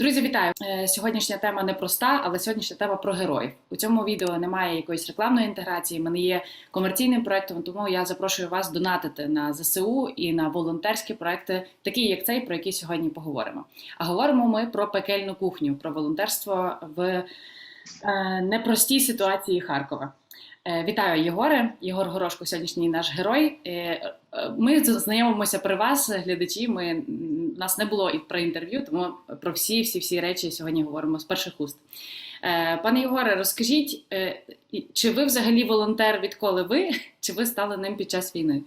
Друзі, вітаю! Е, Сьогоднішня тема не проста, але сьогоднішня тема про героїв. У цьому відео немає якоїсь рекламної інтеграції. Ми не є комерційним проектом, тому я запрошую вас донатити на ЗСУ і на волонтерські проекти, такі як цей, про який сьогодні поговоримо. А говоримо ми про пекельну кухню, про волонтерство в е, непростій ситуації Харкова. Е, Вітаю, Єгоре. Єгор Горошко, сьогоднішній наш герой. Е, е, Ми знайомимося при вас, глядачі. Ми нас не було і про інтерв'ю, тому про всі всі всі речі сьогодні говоримо з перших уст. Пане Єгоре, розкажіть, чи ви взагалі волонтер, відколи ви, чи ви стали ним під час війни?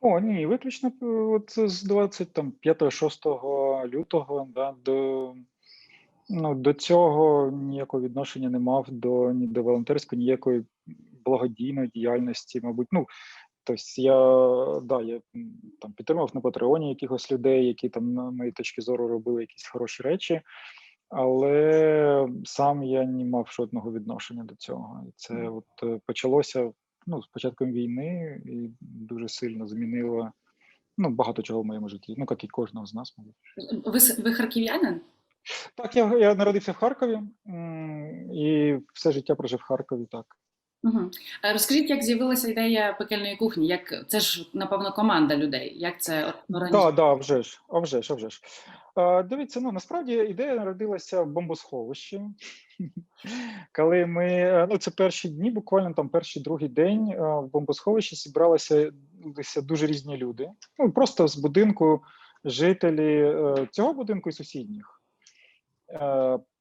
О, ні, виключно от з 25-6 лютого, да, до, ну, до цього ніякого відношення не мав до, ні до волонтерської, ніякої благодійної діяльності, мабуть. Ну, тобто я, да, я там підтримав на Патреоні якихось людей, які там, на моїй точки зору, робили якісь хороші речі, але сам я не мав жодного відношення до цього. І це от е, почалося ну, з початком війни і дуже сильно змінило ну, багато чого в моєму житті, ну, як і кожного з нас, мабуть. Ви, ви харків'янин? Так, я, я народився в Харкові і все життя прожив в Харкові, так. Угу. Розкажіть, як з'явилася ідея пекельної кухні? Як це ж напевно команда людей? Як це організовано? Так, да, вже ж, а вже ж, а вже ж. А, дивіться, ну насправді ідея народилася в бомбосховищі. Коли ми, е, ну це перші дні, буквально там перший другий день е, в бомбосховищі зібралися дуже різні люди. Ну просто з будинку жителі е, цього будинку і сусідніх.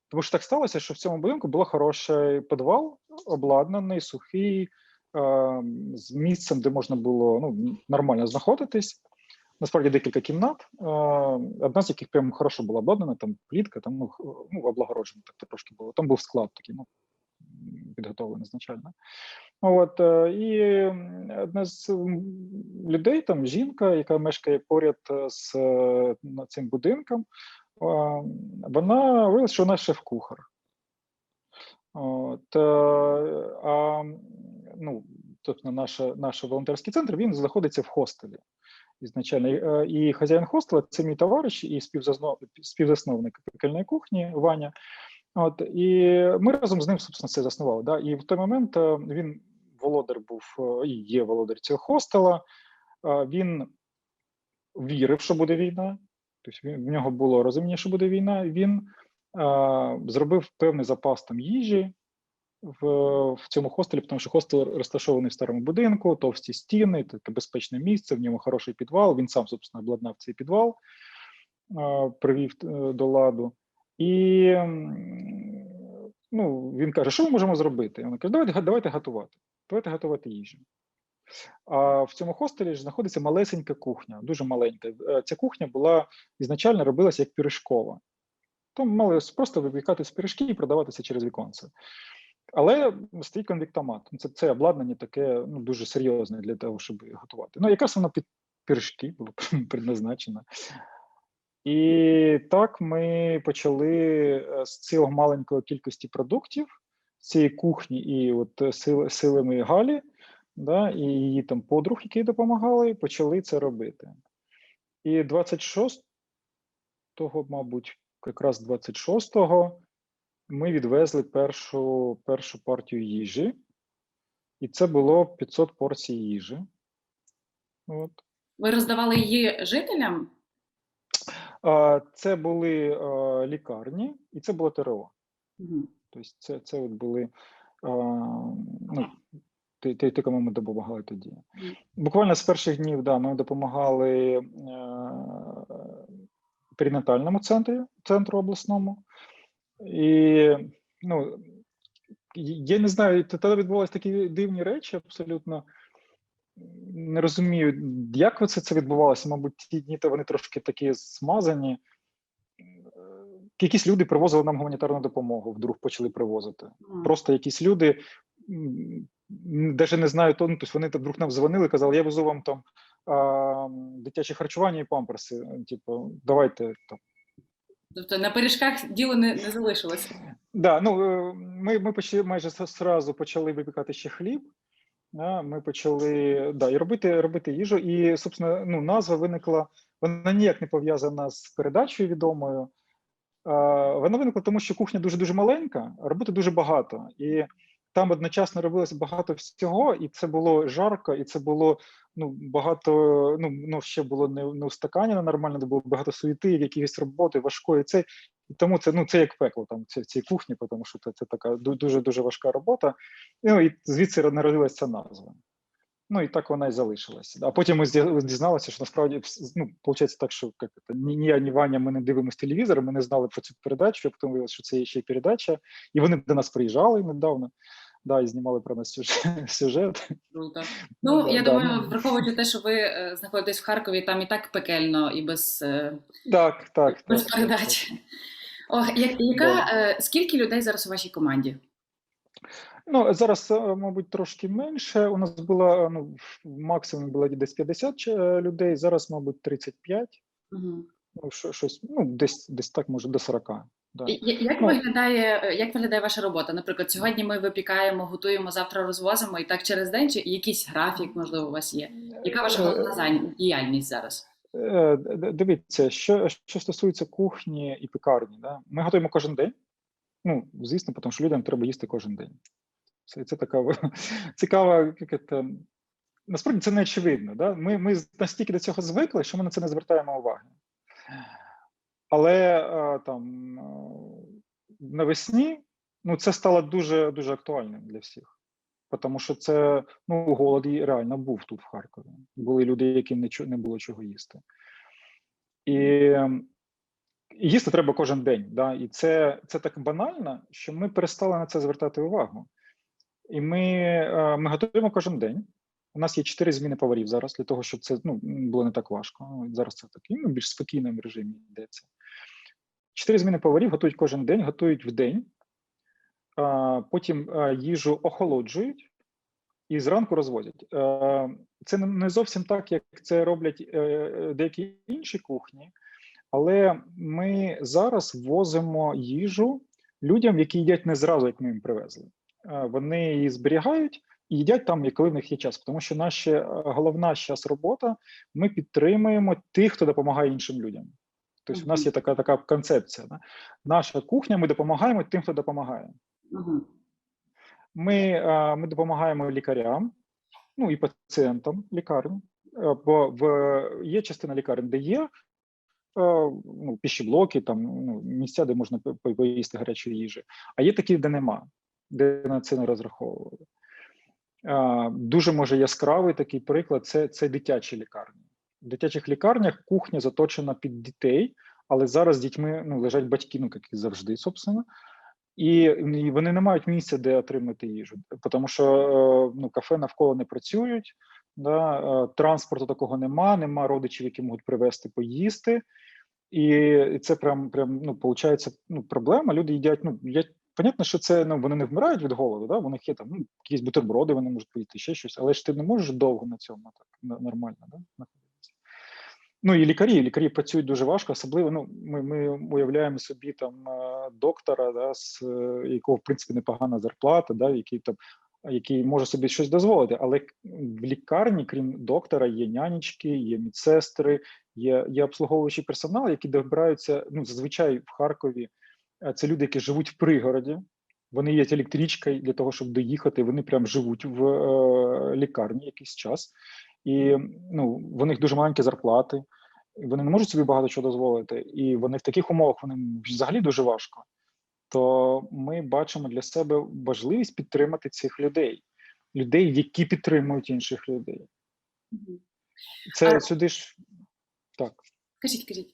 Тому що так сталося, що в цьому будинку було хороший підвал, обладнаний, сухий, е, з місцем, де можна було ну, нормально знаходитись. Насправді декілька кімнат, е, одна з яких прям хорошо була обладнана, там плітка, там ну, ну облагороджена так трошки було. Там був склад такий, ну, підготовлений значально. От, е, і одна з людей, там жінка, яка мешкає поряд з цим будинком, вона виявилася, що вона шеф-кухар. От, е, а, ну, тобто наш, наш волонтерський центр він знаходиться в хостелі ізначально. І, е, хазяїн хостела це мій товариш і співзасновник пекельної кухні Ваня. От, і ми разом з ним, собственно, це заснували. Да? І в той момент е, він володар був і є володар цього хостела. Він вірив, що буде війна. Тобто в нього було розуміння, що буде війна. Він е, зробив певний запас там їжі в, в цьому хостелі, тому що хостел розташований в старому будинку, товсті стіни, таке безпечне місце, в ньому хороший підвал. Він сам, собственно, обладнав цей підвал, е, привів е, до ладу. І ну, він каже: що ми можемо зробити? Вона каже, давайте, давайте готувати. Давайте готувати їжу. А в цьому хостелі ж знаходиться малесенька кухня, дуже маленька. Е, Ця кухня була ізначально робилася як піришкова. Там мали просто випікати з пиріжки і продаватися через віконце. Але стоїть конвектомат. Ну, Це, це обладнання таке ну, дуже серйозне для того, щоб готувати. Ну, якраз воно під пиріжки було предназначено. І так ми почали е, з цього маленької кількості продуктів, цієї кухні, і от е, сил, силами Галі, да, і її там подруг, які допомагали, почали це робити. І 26-го, мабуть, якраз 26-го ми відвезли першу, першу партію їжі, і це було 500 порцій їжі. От. Ви роздавали її жителям? Це були лікарні, і це було ТРО. Угу. Тобто це, це от були ну, ти, ти, ти, кому ми допомагали тоді. Буквально з перших днів да, ми допомагали е, перинатальному центрі, центру обласному. І ну, я не знаю, тоді відбувалися такі дивні речі, абсолютно не розумію, як це, це відбувалося. Мабуть, ті дні то вони трошки такі смазані. Е, Якісь люди привозили нам гуманітарну допомогу, вдруг почали привозити. Просто якісь люди, навіть не знаю, то, ну, тобто вони вдруг нам дзвонили, казали, я везу вам там а, дитяче харчування і памперси. Типу, давайте там. Тобто на пиріжках діло не, не залишилося. Да, ну, е, ми, ми почали майже зразу почали випікати ще хліб. Да, ми почали да, і робити, робити їжу. І, собственно, ну, назва виникла, вона ніяк не пов'язана з передачею відомою. Вона виникла тому, що кухня дуже дуже маленька, роботи дуже багато, і там одночасно робилось багато всього, і це було жарко, і це було ну багато. Ну ну ще було не, не устаканено нормально, було багато суєти, якісь роботи важкої. Це і тому це ну це як пекло там в цій кухні, тому що це, це така дуже дуже важка робота. Ну і звідси народилася ця назва. Ну і так вона і залишилася. А потім ми дізналися, що насправді ну, виходить так, що як це, ні, ні ні Ваня, ми не дивимося телевізор, ми не знали про цю передачу, а потім виявилося, що це є ще й передача, і вони до нас приїжджали недавно. Да, і знімали про нас сюжет. Круто. Ну, Ну, я да, думаю, ну. враховуючи те, що ви е, знаходитесь в Харкові, там і так пекельно і без, е, Так, так, без так. передач. О, я- яка, е, скільки людей зараз у вашій команді? Ну, зараз, е, мабуть, трошки менше. У нас було ну, максимум було десь 50 е, людей, зараз, мабуть, 35. Угу. Ну, щось, ну, десь, десь так, може, до 40. Да. Як Ну. виглядає, е, як виглядає ваша робота? Наприклад, сьогодні ми випікаємо, готуємо, завтра розвозимо, і так через день, чи якийсь графік, можливо, у вас є? Яка ваша головна діяльність зараз? Е, Дивіться, що, що стосується кухні і пекарні, да? ми готуємо кожен день. Ну, звісно, тому що людям треба їсти кожен день. Це, це така цікава, як це, насправді це не очевидно. Да? Ми, ми настільки до цього звикли, що ми на це не звертаємо уваги. Але е, там е, навесні ну, це стало дуже дуже актуальним для всіх. Тому що це ну, голод і реально був тут в Харкові. Були люди, яким не, не було чого їсти. І і їсти треба кожен день. Да? І це, це так банально, що ми перестали на це звертати увагу. І ми, е, ми готуємо кожен день. У нас є чотири зміни поварів зараз для того, щоб це ну, було не так важко. Зараз це такий ну, більш спокійному режимі йдеться. Чотири зміни поварів готують кожен день, готують в день, потім їжу охолоджують і зранку розвозять. Е, Це не- зовсім так, як це роблять е, деякі інші кухні, але ми зараз возимо їжу людям, які їдять не зразу, як ми їм привезли. Е, Вони її зберігають і їдять там, як коли в них є час. Тому що наша е, головна зараз робота ми підтримуємо тих, хто допомагає іншим людям. Тобто, у нас є така така концепція. Да? Наша кухня, ми допомагаємо тим, хто допомагає. Угу. Ми, е, ми допомагаємо лікарям, ну і пацієнтам лікарень, бо в є частина лікарень, де є ну, пищеблоки, там ну, місця, де можна по- по- поїсти гарячої їжі, а є такі, де нема, де на це не розраховували. Дуже може яскравий такий приклад це, це дитячі лікарні. В дитячих лікарнях кухня заточена під дітей, але зараз з дітьми ну, лежать батьки, ну як і завжди, собственно. І, і вони не мають місця, де отримати їжу, тому що е, ну, кафе навколо не працюють, да, е, транспорту такого нема, нема родичів, які можуть привезти поїсти. І це прям, прям ну, виходить, ну, проблема. Люди їдять, ну, їдять. Понятно, що це ну, вони не вмирають від голоду, да? у них є там ну, якісь бутерброди, вони можуть поїсти ще щось, але ж ти не можеш довго на цьому так нормально да? знаходитися. Ну і лікарі, лікарі працюють дуже важко, особливо. Ну, ми, ми уявляємо собі там е, доктора, да, з е, якого в принципі непогана зарплата, да, який там який може собі щось дозволити, але в лікарні, крім доктора, є нянечки, є медсестри, є, є обслуговуючий персонал, які добираються. Ну зазвичай в Харкові це люди, які живуть в пригороді. Вони є електричкою для того, щоб доїхати. Вони прям живуть в е, лікарні якийсь час, і ну в них дуже маленькі зарплати. Вони не можуть собі багато чого дозволити, і вони в таких умовах вони взагалі дуже важко. То ми бачимо для себе важливість підтримати цих людей, людей, які підтримують інших людей. Це А- сюди ж так. Кажіть, кажіть.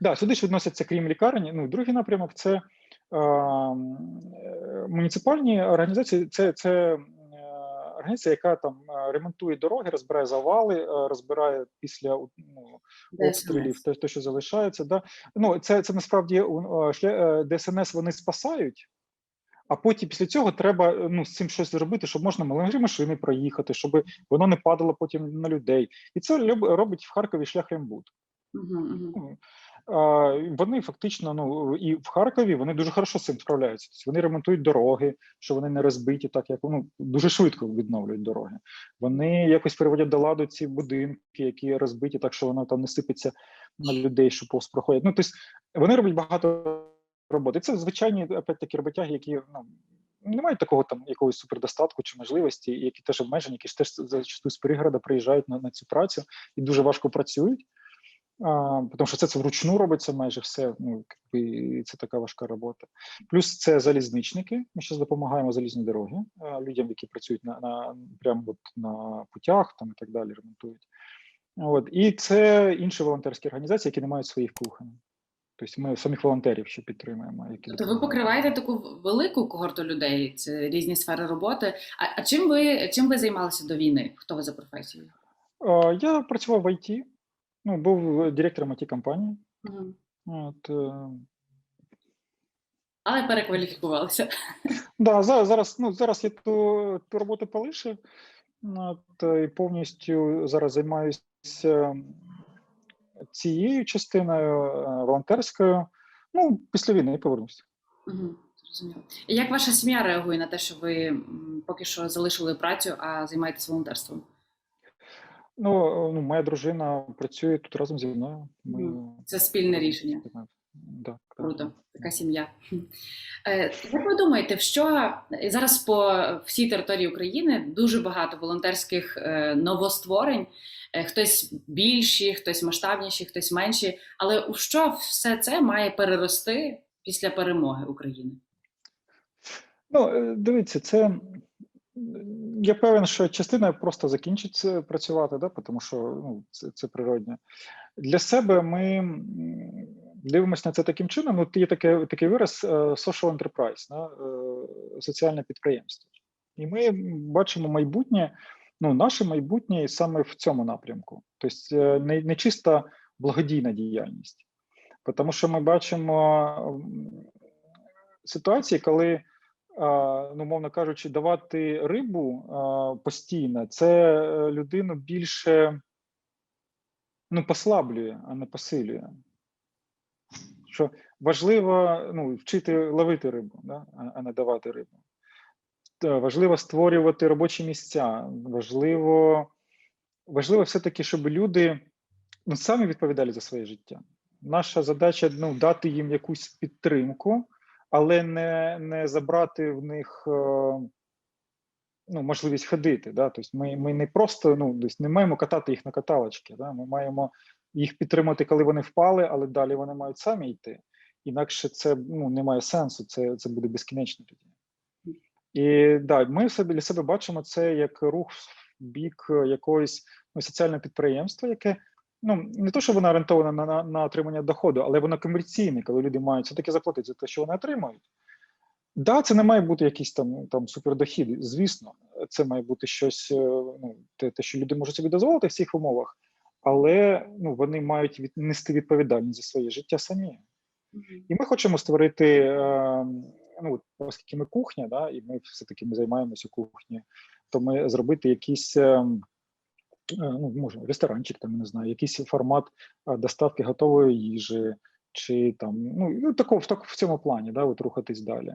Да, сюди ж відносяться, крім лікарні. Ну, другий напрямок це е, е, муніципальні організації. Це, це е, організація, яка там е, ремонтує дороги, розбирає завали, розбирає після ну, обстрілів, те, те, що залишається. Да. Ну, це, це насправді шля- ДСНС вони спасають. А потім після цього треба ну, з цим щось зробити, щоб можна маленькі машини проїхати, щоб воно не падало потім на людей. І це робить в Харкові шлях Рембут. Угу, угу. Вони фактично, ну і в Харкові вони дуже хорошо цим справляються. Тобто вони ремонтують дороги, що вони не розбиті, так як ну дуже швидко відновлюють дороги. Вони якось приводять до ладу ці будинки, які розбиті, так що воно там не сипеться на людей, що повз проходять. Ну тобто вони роблять багато роботи. Це звичайні опять-таки роботяги, які ну, не мають такого там якогось супердостатку чи можливості, які теж обмежені, які ж теж зачасту з пригорода приїжджають на, на цю працю і дуже важко працюють. Тому що це, це вручну робиться майже все. Ну і це така важка робота. Плюс це залізничники. Ми зараз допомагаємо залізні дороги людям, які працюють на, на прямо от на путях там і так далі, ремонтують. От і це інші волонтерські організації, які не мають своїх кухонь. Тобто ми самих волонтерів ще підтримуємо. Які Тобто ви покриваєте таку велику когорту людей, це різні сфери роботи. А, а чим ви чим ви займалися до війни? Хто ви за професією? Я працював в ІТ, ну, був директором it компанії. Угу. От, е, Але перекваліфікувалися. да, зараз, зараз, ну, зараз я ту, ту роботу полишив от, е, і повністю зараз займаюся цією частиною е, волонтерською. Ну, після війни повернуся. Угу. Зрозуміло. І як ваша сім'я реагує на те, що ви м, поки що залишили працю, а займаєтесь волонтерством? Ну, е, ну, моя дружина працює тут разом зі мною. Ми, Це спільне рішення. Так. Круто, така сім'я. Е, Як ви думаєте, що зараз по всій території України дуже багато волонтерських е, новостворень, хтось більші, хтось масштабніші, хтось менші. Але у що все це має перерости після перемоги України? Ну, дивіться, це я певен, що частина просто закінчить працювати, да, тому що ну, це, це природне. Для себе ми дивимося на це таким чином. От є таке, такий вираз е, social enterprise, да, е, соціальне підприємство. І ми бачимо майбутнє, ну, наше майбутнє саме в цьому напрямку. Тобто е, не, не чиста благодійна діяльність. Тому що ми бачимо ситуації, коли ну, мовно кажучи, давати рибу постійно, це е, людину більше ну, послаблює, а не посилює. Що важливо ну, вчити ловити рибу, да? а- не давати рибу. Важливо створювати робочі місця. Важливо, важливо все-таки, щоб люди ну, самі відповідали за своє життя. Наша задача ну, дати їм якусь підтримку, але не, не забрати в них е, ну, можливість ходити. Да? Тобто ми, ми не просто ну, тобто не маємо катати їх на каталочки. Да? Ми маємо їх підтримати, коли вони впали, але далі вони мають самі йти. Інакше це ну, не має сенсу, це, це буде безкінечно тоді. І да, ми для себе бачимо це як рух в бік якогось ну, соціального підприємства, яке ну не то, що воно орієнтоване на, на, на отримання доходу, але воно комерційне, коли люди мають все-таки заплатити за те, що вони отримують. Да, це не має бути якийсь там там супердохід, звісно, це має бути щось, е, ну, те, те, що люди можуть собі дозволити в цих умовах, але ну, вони мають від, нести відповідальність за своє життя самі. І ми хочемо створити, е, ну, оскільки ми кухня, да, і ми все-таки ми займаємося кухні, то ми зробити якийсь, е, е, ну, може, ресторанчик, там, я не знаю, якийсь формат е, доставки готової їжі, чи там, ну, ну тако, в, так, в цьому плані, да, от рухатись далі.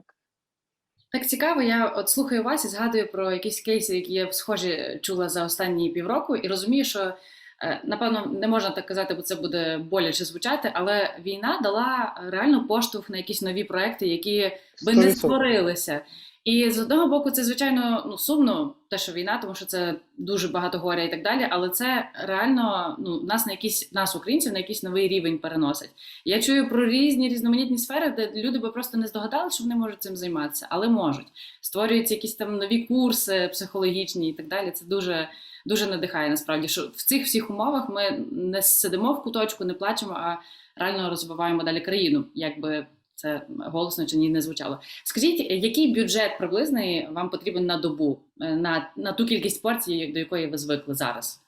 Так цікаво, я от слухаю вас і згадую про якісь кейси, які я схожі чула за останні півроку, і розумію, що е, напевно не можна так казати, бо це буде боляче звучати, але війна дала реально поштовх на якісь нові проекти, які би не 100%. створилися. І з одного боку, це звичайно ну сумно, те, що війна, тому що це дуже багато горя і так далі. Але це реально ну нас на якісь нас, українців, на якийсь новий рівень переносить. Я чую про різні різноманітні сфери, де люди би просто не здогадали, що вони можуть цим займатися, але можуть. Створюються якісь там нові курси психологічні і так далі. Це дуже дуже надихає насправді, що в цих всіх умовах ми не сидимо в куточку, не плачемо, а реально розвиваємо далі країну, якби це голосно чи ні не звучало. Скажіть, який бюджет приблизний вам потрібен на добу, е, на, на ту кількість порцій, до якої ви звикли зараз?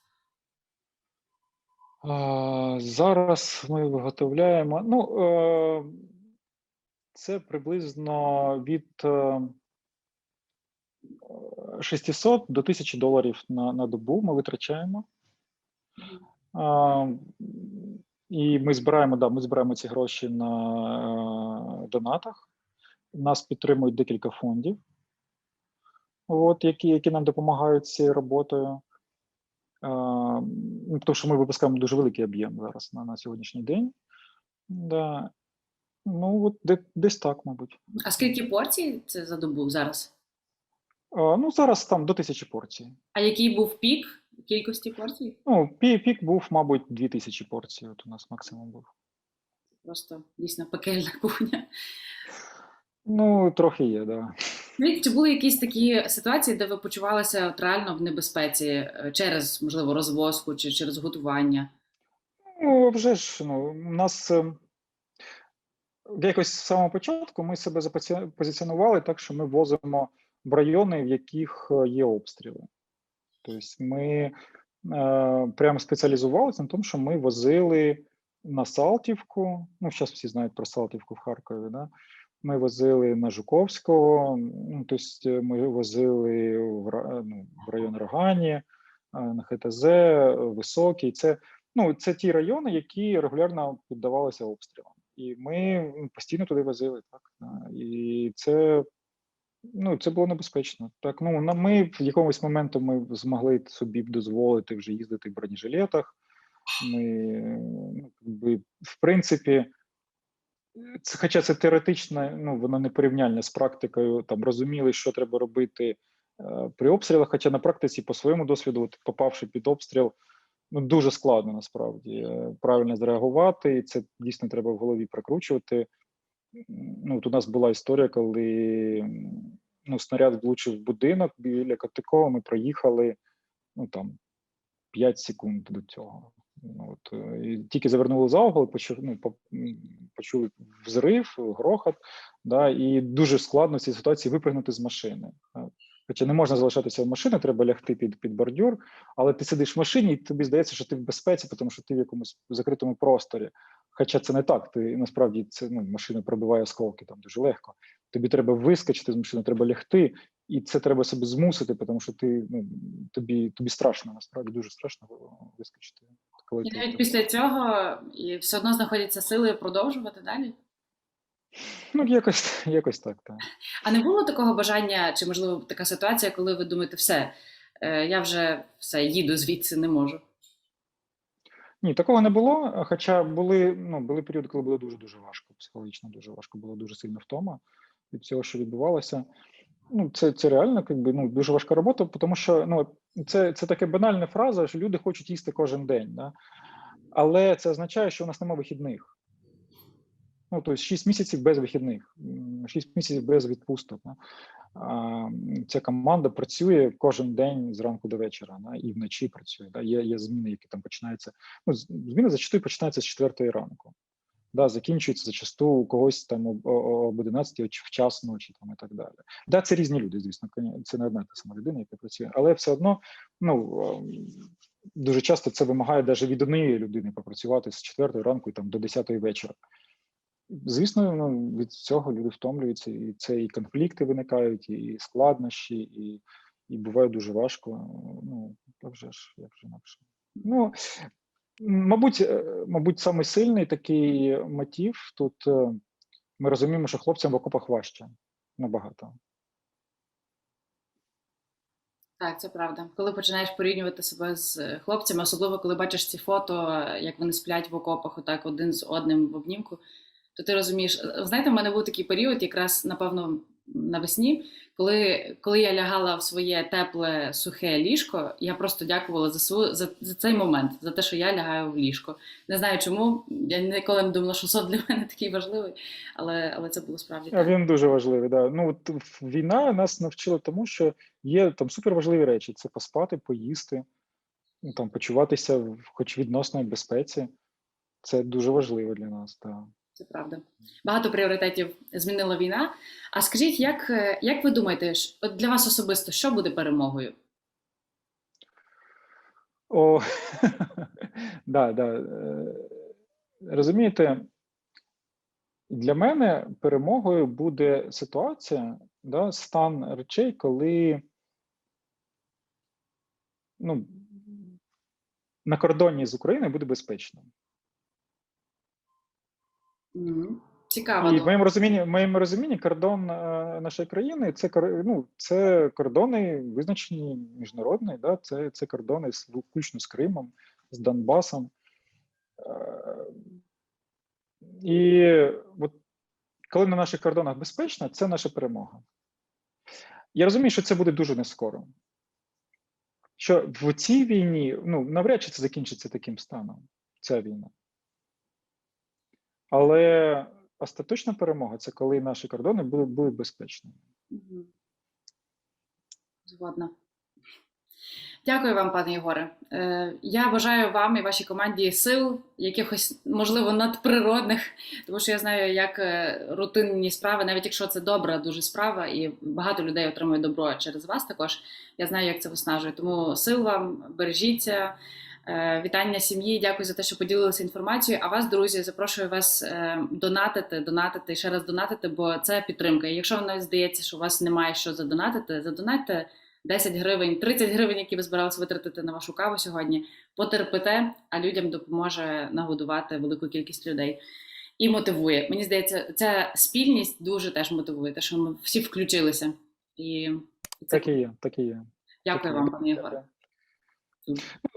А, зараз ми виготовляємо. Ну, е, це приблизно від е, 600 до 1000 доларів на, на добу ми витрачаємо. І ми збираємо, да, ми збираємо ці гроші на е, донатах. Нас підтримують декілька фондів, от, які, які нам допомагають з цією роботою. А, ну, тому що ми випускаємо дуже великий об'єм зараз на, на сьогоднішній день. Да. Ну, от де, десь так, мабуть. А скільки порцій це за добу зараз? А, ну, зараз там до тисячі порцій. А який був пік кількості порцій? Ну, пік був, мабуть, дві тисячі порцій. От у нас максимум був. Просто дійсно пекельна кухня. Ну, трохи є, да. Скажіть, Чи були якісь такі ситуації, де ви почувалися от реально в небезпеці е, через, можливо, розвозку чи через готування? Ну, вже ж, ну, у нас е, якось з самого початку ми себе позиціонували так, що ми возимо в райони, в яких е, є обстріли. Тобто ми е, прямо спеціалізувалися на тому, що ми возили на Салтівку. Ну, зараз всі знають про Салтівку в Харкові. Да? Ми возили на Жуковського, ну, тобто ми возили в, ну, в район Рогані, е, на ХТЗ, Високий. Це, ну, це ті райони, які регулярно піддавалися обстрілам. І ми ну, постійно туди возили. Так? І це Ну, це було небезпечно. Так, ну ми в якомусь моменту ми змогли собі дозволити вже їздити в бронежилетах. Ми, ну, в принципі, це, хоча це теоретично, ну воно не порівняльне з практикою, там розуміли, що треба робити е, при обстрілах. Хоча на практиці, по своєму досвіду, от, попавши під обстріл, ну дуже складно насправді е, правильно зреагувати, і це дійсно треба в голові прокручувати. Ну, от у нас була історія, коли ну, снаряд влучив в будинок біля Котикова, ми проїхали ну, там, 5 секунд до цього. Ну, от, е, і тільки завернули за угол, почув, ну, почули взрив, грохот, да, і дуже складно в цій ситуації випрыгнути з машини. Хоча не можна залишатися в машині, треба лягти під, під бордюр, але ти сидиш в машині, і тобі здається, що ти в безпеці, тому що ти в якомусь закритому просторі. Хоча це не так. Ти насправді це ну, машина пробиває осколки там дуже легко. Тобі треба вискочити з машини, треба лягти, і це треба себе змусити, тому що ти ну тобі тобі страшно, насправді дуже страшно вискочити. Коли І ти- навіть після цього і все одно знаходяться сили продовжувати далі. Ну якось якось так. так. А не було такого бажання, чи можливо така ситуація, коли ви думаєте, все, е, я вже все їду звідси, не можу. Ні, такого не було. Хоча були ну були періоди, коли було дуже дуже важко, психологічно дуже важко, було дуже сильно втома від цього, що відбувалося. Ну, це, це реально якби, ну, дуже важка робота, тому що ну, це, це таке банальна фраза, що люди хочуть їсти кожен день. Да? Але це означає, що у нас немає вихідних. Ну, тобто 6 місяців без вихідних, 6 місяців без відпусток. Ця команда працює кожен день зранку до вечора, да? і вночі працює. Да? Є, є зміни, які там починаються. Ну, зміни зачастую починаються з 4 ранку. Да, закінчується зачасту у когось там об, о- об 11 чи в час ночі там і так далі. Да, це різні люди, звісно, це не одна та сама людина, яка працює, але все одно ну ем, дуже часто це вимагає навіть від однієї людини попрацювати з 4 ранку там до 10 вечора. Звісно, ну, від цього люди втомлюються, і це і конфлікти виникають, і складнощі, і, і буває дуже важко. Ну, а вже ж, як же інакше. Ну, мабуть, е, мабуть, самий сильний такий мотив тут е, ми розуміємо, що хлопцям в окопах важче набагато. Так, це правда. Коли починаєш порівнювати себе з хлопцями, особливо коли бачиш ці фото, е, як вони сплять в окопах, отак один з одним в обнімку, то ти розумієш, Е, знаєте, в мене був такий період, якраз напевно навесні, коли, коли я лягала в своє тепле сухе ліжко, я просто дякувала ЗСУ за, за цей момент, за те, що я лягаю в ліжко. Не знаю чому. Я ніколи не думала, що сон для мене такий важливий, але, але це було справді А так. він дуже важливий. Да. Ну, от війна нас навчила тому, що є там суперважливі речі: це поспати, поїсти, там, почуватися в хоч відносній безпеці. Це дуже важливо для нас. Так. Це правда. Багато пріоритетів змінила війна. А скажіть, як, е, як ви думаєте, от для вас особисто, що буде перемогою? О, да, да. е, Розумієте, для мене перемогою буде ситуація, да, стан речей, коли ну, на кордоні з Україною буде безпечно. Цікаво. І в моєму розумінні, в моєму розумінні кордон е, нашої країни це ну, це кордони визначені міжнародні, да, це, це кордони з, включно з Кримом, з Донбасом. Е, І от коли на наших кордонах безпечно, це наша перемога. Я розумію, що це буде дуже нескоро. Що в цій війні, ну, навряд чи це закінчиться таким станом, ця війна. Але остаточна перемога це коли наші кордони будуть, будуть безпечними. Згодна. Дякую вам, пане Єгоре. Е, Я бажаю вам і вашій команді сил, якихось, можливо, надприродних, тому що я знаю, як е, рутинні справи, навіть якщо це добра дуже справа, і багато людей отримує добро через вас також. Я знаю, як це виснажує. Тому сил вам, бережіться. Е, Вітання сім'ї, дякую за те, що поділилися інформацією. А вас, друзі, запрошую вас е, донатити, донатити ще раз донатити, бо це підтримка. І якщо вам здається, що у вас немає що задонатити, задонатьте 10 гривень, 30 гривень, які ви збиралися витратити на вашу каву сьогодні. Потерпите, а людям допоможе нагодувати велику кількість людей. І мотивує. Мені здається, ця спільність дуже теж мотивує, те, що ми всі включилися. І і це Так і є, так і є. дякую вам, пане Єгоре.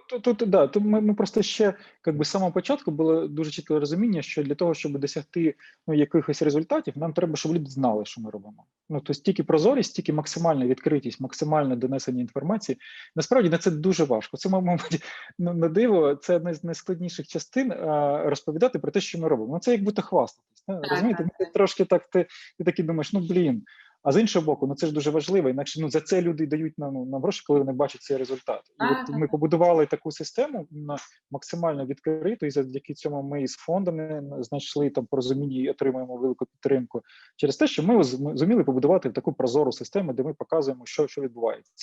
Тут, тут, да, тут ми, ми просто ще як би з самого початку було дуже чітке розуміння, що для того, щоб досягти ну, якихось результатів, нам треба, щоб люди знали, що ми робимо. Ну тобто тільки прозорість, тільки максимальна відкритість, максимальне донесення інформації. Насправді на це дуже важко. Це, мабуть, ну, на диво, це одна з найскладніших частин а, розповідати про те, що ми робимо. Ну це як будто хвастатись. Розумієте, Ну, трошки так ти, ти такий думаєш, ну блін. А з іншого боку, ну це ж дуже важливо, інакше ну за це люди дають нам, ну, нам гроші, коли вони бачать цей результат. І от ми побудували таку систему на максимально відкриту, і завдяки цьому ми з фондами знайшли там порозуміння і отримуємо велику підтримку через те, що ми ми зуміли побудувати таку прозору систему, де ми показуємо, що, що відбувається.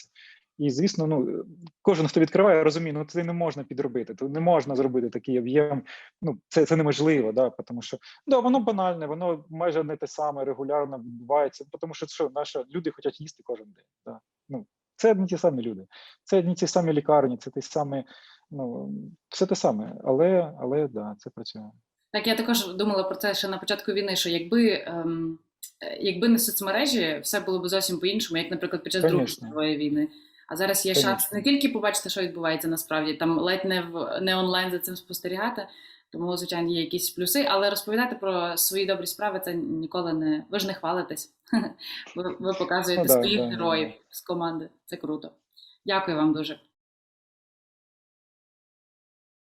І звісно, ну кожен, хто відкриває, розуміє, ну це не можна підробити, то не можна зробити такий об'єм. Ну це, це неможливо, да, тому що да, воно банальне, воно майже не те саме регулярно відбувається. Тому що що наші люди хочуть їсти кожен день. Да. Ну це одні ті самі люди, це одні ті самі лікарні, це ті самі, ну все те саме, але але да, це працює. Так, я також думала про це ще на початку війни, що якби, ем, якби не соцмережі, все було б зовсім по-іншому, як, наприклад, під час Другої світової війни. А зараз є шанс не тільки побачити, що відбувається насправді, там ледь не в не онлайн за цим спостерігати. Тому, звичайно, є якісь плюси, але розповідати про свої добрі справи це ніколи не. Ви ж не хвалитесь. Ви, ви показуєте Ну, да, своїх да, да, героїв з команди. Це круто. Дякую вам дуже.